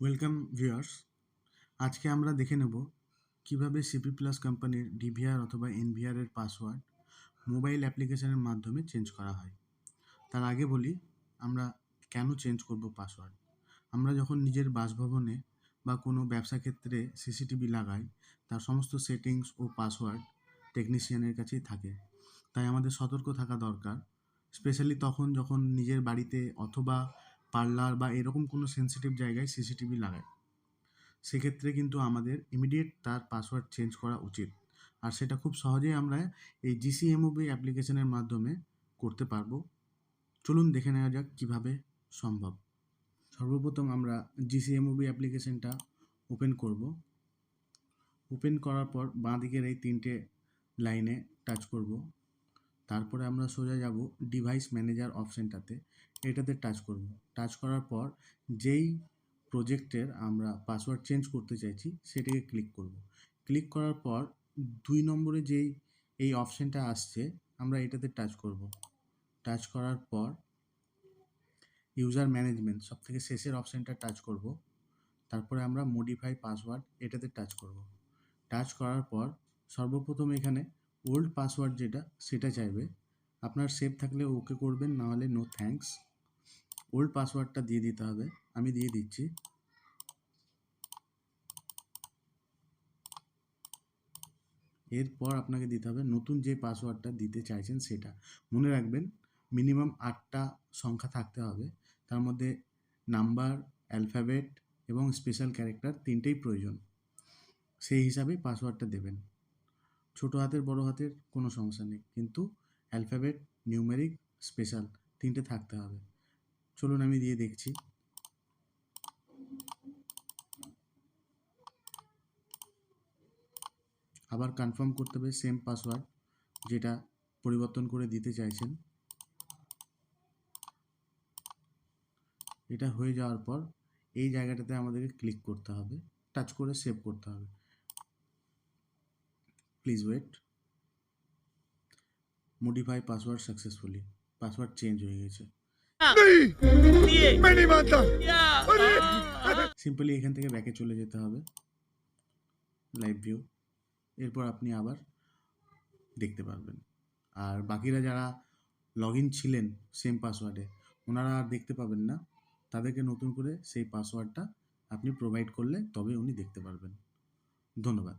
Welcome viewers আজকে আমরা দেখে নেব কীভাবে সিপি প্লাস কোম্পানির ডিভিআর অথবা এনভিআর এর পাসওয়ার্ড মোবাইল অ্যাপ্লিকেশনের মাধ্যমে চেঞ্জ করা হয়। তার আগে বলি, আমরা কেন চেঞ্জ করব পাসওয়ার্ড আমরা যখন নিজের বাসভবনে বা কোনো ব্যবসা ক্ষেত্রে সিসিটিভি লাগাই, তার সমস্ত সেটিংস ও পাসওয়ার্ড টেকনিশিয়ানের কাছেই থাকে। তাই আমাদের সতর্ক থাকা দরকার স্পেশালি তখন যখন নিজের বাড়িতে অথবা পার্লার বা এরকম কোনো সেন্সিটিভ জায়গায় সিসিটিভি লাগায়। সেক্ষেত্রে কিন্তু আমাদের ইমিডিয়েট তার পাসওয়ার্ড চেঞ্জ করা উচিত। আর সেটা খুব সহজেই আমরা এই জিসিএমওবি অ্যাপ্লিকেশনের মাধ্যমে করতে পারব। চলুন দেখে নেওয়া যাক কীভাবে সম্ভব। সর্বপ্রথম আমরা জিসিএমওবি অ্যাপ্লিকেশনটা ওপেন করব। ওপেন করার পর বাঁ দিকের এই তিনটে লাইনে টাচ করব। তারপরে আমরা সোজা যাব ডিভাইস ম্যানেজার অপশানটাতে এটাতে টাচ করব। টাচ করার পর যেই প্রজেক্টের আমরা পাসওয়ার্ড চেঞ্জ করতে চাইছি, সেটাকে ক্লিক করব। ক্লিক করার পর দুই নম্বরে যেই, এই অপশানটা আসছে, আমরা এটাতে টাচ করব। টাচ করার পর ইউজার ম্যানেজমেন্ট সব থেকে শেষের অপশানটা টাচ করব। তারপরে আমরা মডিফাই পাসওয়ার্ড এটাতে টাচ করব। টাচ করার পর সর্বপ্রথম এখানে ওল্ড পাসওয়ার্ড যেটা, সেটা চাইবে। আপনার সেভ থাকলে ওকে করবেন না হলে নো থ্যাঙ্কস। ওল্ড পাসওয়ার্ডটা দিয়ে দিতে হবে, আমি দিয়ে দিচ্ছি। এরপর আপনাকে দিতে হবে, নতুন যে পাসওয়ার্ডটা দিতে চাইছেন সেটা। মনে রাখবেন, মিনিমাম আটটা সংখ্যা থাকতে হবে। তার মধ্যে নাম্বার, অ্যালফাবেট এবং স্পেশাল ক্যারেক্টার তিনটেই প্রয়োজন। সেই হিসাবেই পাসওয়ার্ডটা দেবেন। ছোটো হাতের, বড় হাতের কোনো সমস্যা নেই। কিন্তু অ্যালফাবেট নিউমেরিক স্পেশাল তিনটে থাকতে হবে। চলুন আমি দিয়ে দেখছি। আবার কনফার্ম করতে হবে সেম পাসওয়ার্ড যেটা পরিবর্তন করে দিতে চাইছেন। এটা হয়ে যাওয়ার পর এই জায়গাটাতে আমাদেরকে ক্লিক করতে হবে। টাচ করে সেভ করতে হবে। Please wait modify password successfully password change হয়ে গেছে। সিম্পলি এখান থেকে ব্যাকে চলে যেতে হবে। লাইভ ভিউ এরপর আপনি আবার দেখতে পারবেন। আর বাকিরা যারা লগ ইন ছিলেন সেম পাসওয়ার্ডে ওনারা আর দেখতে পাবেন না। তাদেরকে নতুন করে সেই পাসওয়ার্ডটা আপনি প্রোভাইড করলে তবে উনি দেখতে পারবেন। ধন্যবাদ।